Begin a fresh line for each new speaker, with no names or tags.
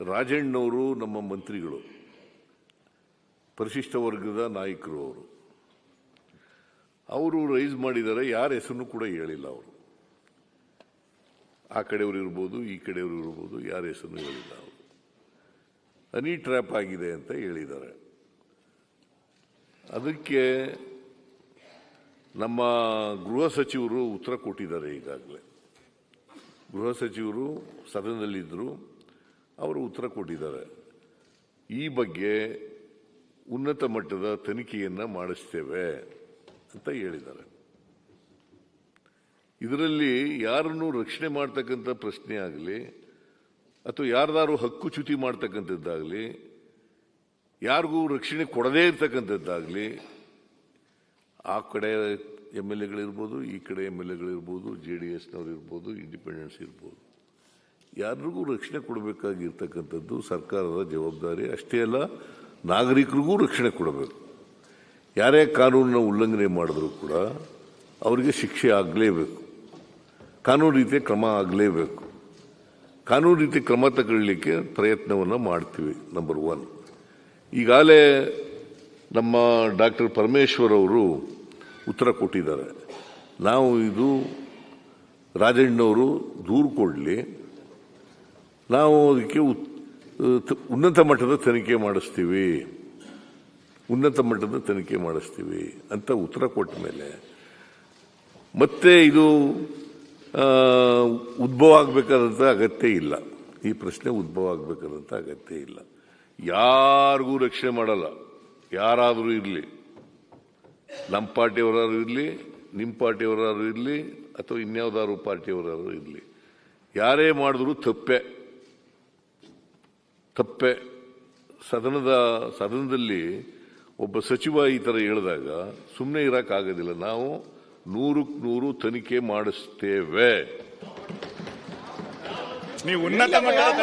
ರಾಜಣ್ಣವರು ನಮ್ಮ ಮಂತ್ರಿಗಳು, ಪರಿಶಿಷ್ಟ ವರ್ಗದ ನಾಯಕರು ಅವರು. ಅವರು ರೈಸ್ ಮಾಡಿದ್ದಾರೆ ಯಾರ ಹೆಸರನ್ನು ಕೂಡ ಹೇಳಿಲ್ಲ ಅವರು. ಆ ಕಡೆಯವರು ಇರ್ಬೋದು, ಈ ಕಡೆಯವರು ಇರ್ಬೋದು, ಯಾರ ಹೆಸರನ್ನು ಹೇಳಿಲ್ಲ ಅವರು. ಹನಿ ಟ್ರ್ಯಾಪ್ ಆಗಿದೆ ಅಂತ ಹೇಳಿದ್ದಾರೆ. ಅದಕ್ಕೆ ನಮ್ಮ ಗೃಹ ಸಚಿವರು ಉತ್ತರ ಕೊಟ್ಟಿದ್ದಾರೆ ಈಗಾಗಲೇ. ಗೃಹ ಸಚಿವರು ಸದನದಲ್ಲಿದ್ದರು ಅವರು ಉತ್ತರ ಕೊಟ್ಟಿದ್ದಾರೆ. ಈ ಬಗ್ಗೆ ಉನ್ನತ ಮಟ್ಟದ ತನಿಖೆಯನ್ನು ಮಾಡಿಸ್ತೇವೆ ಅಂತ ಹೇಳಿದ್ದಾರೆ. ಇದರಲ್ಲಿ ಯಾರನ್ನು ರಕ್ಷಣೆ ಮಾಡ್ತಕ್ಕಂಥ ಪ್ರಶ್ನೆ ಆಗಲಿ, ಅಥವಾ ಯಾರ್ದಾರು ಹಕ್ಕು ಚ್ಯುತಿ ಮಾಡ್ತಕ್ಕಂಥದ್ದಾಗಲಿ, ಯಾರಿಗೂ ರಕ್ಷಣೆ ಕೊಡದೇ ಇರ್ತಕ್ಕಂಥದ್ದಾಗಲಿ, ಆ ಕಡೆ ಎಂ ಎಲ್ ಎಗಳಿರ್ಬೋದು, ಈ ಕಡೆ ಎಂ ಎಲ್ ಎಗಳಿರ್ಬೋದು, ಜೆ ಡಿ ಎಸ್ನವ್ರು ಇರ್ಬೋದು, ಇಂಡಿಪೆಂಡೆನ್ಸ್ ಇರ್ಬೋದು. ಯಾರಿಗೂ ರಕ್ಷಣೆ ಕೊಡಬೇಕಾಗಿರ್ತಕ್ಕಂಥದ್ದು ಸರ್ಕಾರದ ಜವಾಬ್ದಾರಿ. ಅಷ್ಟೇ ಅಲ್ಲ, ನಾಗರಿಕರಿಗೂ ರಕ್ಷಣೆ ಕೊಡಬೇಕು. ಯಾರೇ ಕಾನೂನನ್ನ ಉಲ್ಲಂಘನೆ ಮಾಡಿದ್ರೂ ಕೂಡ ಅವರಿಗೆ ಶಿಕ್ಷೆ ಆಗಲೇಬೇಕು. ಕಾನೂನು ರೀತಿಯ ಕ್ರಮ ಆಗಲೇಬೇಕು. ಕಾನೂನು ರೀತಿ ಕ್ರಮ ತಗೊಳ್ಳಲಿಕ್ಕೆ ಪ್ರಯತ್ನವನ್ನು ಮಾಡ್ತೀವಿ ನಂಬರ್ ಒನ್ ಈಗಾಗಲೇ ನಮ್ಮ ಡಾಕ್ಟರ್ ಪರಮೇಶ್ವರ್ ಅವರು ಉತ್ತರ ಕೊಟ್ಟಿದ್ದಾರೆ. ನಾವು ಇದು ರಾಜಣ್ಣವರು ದೂರು ಕೊಡಲಿ ನಾವು ಅದಕ್ಕೆ ಉನ್ನತ ಮಟ್ಟದ ತನಿಖೆ ಮಾಡಿಸ್ತೀವಿ. ಉನ್ನತ ಮಟ್ಟದ ತನಿಖೆ ಮಾಡಿಸ್ತೀವಿ ಅಂತ ಉತ್ತರ ಕೊಟ್ಟ ಮೇಲೆ ಮತ್ತೆ ಇದು ಉದ್ಭವ ಆಗಬೇಕಾದಂಥ ಅಗತ್ಯ ಇಲ್ಲ. ಈ ಪ್ರಶ್ನೆ ಉದ್ಭವ ಆಗಬೇಕಾದಂಥ ಅಗತ್ಯ ಇಲ್ಲ. ಯಾರಿಗೂ ರಕ್ಷಣೆ ಮಾಡಲ್ಲ. ಯಾರಾದರೂ ಇರಲಿ. ನಮ್ಮ ಪಾರ್ಟಿಯವರಾದ್ರು ಇರಲಿ, ನಿಮ್ಮ ಪಾರ್ಟಿಯವರಾದ್ರು ಇರಲಿ, ಅಥವಾ ಇನ್ಯಾವುದಾದ್ರು ಪಾರ್ಟಿಯವರಾದ್ರು ಇರಲಿ. ಯಾರೇ ಮಾಡಿದ್ರು ತಪ್ಪೆ. ತಪ್ಪೆ ಸದನದ, ಸದನದಲ್ಲಿ ಒಬ್ಬ ಸಚಿವ ಈ ಥರ ಹೇಳಿದಾಗ ಸುಮ್ಮನೆ ಇರೋಕ್ಕಾಗೋದಿಲ್ಲ ನಾವು ನೂರಕ್ಕೆ ನೂರು ತನಿಖೆ ಮಾಡಿಸ್ತೇವೆ.
ನೀವು ಉನ್ನತ ಮಟ್ಟದ